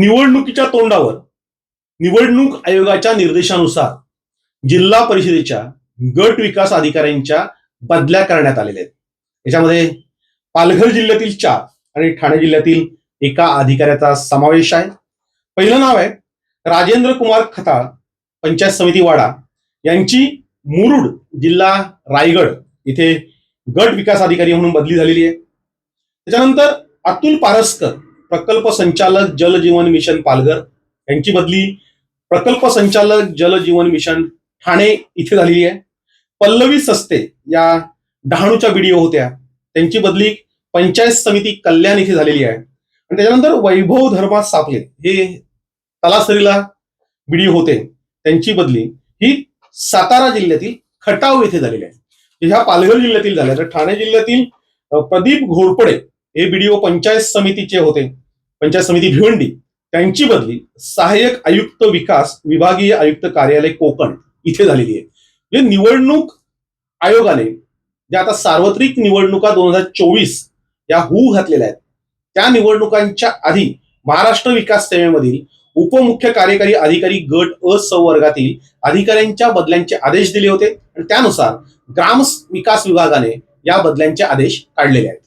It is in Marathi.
निवडणुकीच्या तोंडावर निवडणूक आयोगाच्या निर्देशानुसार जिल्हा परिषदेच्या गट विकास अधिकाऱ्यांच्या बदल्या करण्यात आलेल्या आहेत. याच्यामध्ये पालघर जिल्ह्यातील चार आणि ठाणे जिल्ह्यातील एका अधिकाऱ्याचा समावेश आहे. पहिलं नाव आहे राजेंद्र कुमार खताळ पंचायत समिती वाडा. यांची मुरुड जिल्हा रायगड इथे गट विकास अधिकारी म्हणून बदली झालेली आहे. त्याच्यानंतर अतुल पारस्कर प्रकल्प संचालक जल जीवन मिशन पालघर. यांची बदली प्रकल्प संचालक जल जीवन मिशन ठाणे इथे झालेली आहे. पल्लवी सस्ते या डहाणूच्या बीडीओ होत्या. त्यांची बदली पंचायत समिती कल्याण इथे झालेली आहे. आणि त्याच्यानंतर वैभव धर्मा सापले हे तलासरीला बीडीओ होते. त्यांची बदली ही सातारा जिल्ह्यातील खटाव येथे झालेली आहे. ह्या पालघर जिल्ह्यातील झाल्या तर ठाणे जिल्ह्यातील प्रदीप घोरपडे हे बीडीओ पंचायत समितीचे होते. पंचायत समिती भिवंडी. त्यांची बदली सहाय्यक आयुक्त विकास विभागीय आयुक्त कार्यालय कोकण इथे झालेली आहे. म्हणजे निवडणूक आयोगाने जे आता सार्वत्रिक निवडणुका दोन हजार चोवीस या हू घातलेल्या आहेत त्या निवडणुकांच्या आधी महाराष्ट्र विकास सेवेमधील उपमुख्य कार्यकारी अधिकारी गट अ संवर्गातील वर्गातील अधिकाऱ्यांच्या बदल्यांचे आदेश दिले होते. आणि त्यानुसार ग्राम विकास विभागाने या बदल्यांचे आदेश काढलेले आहेत.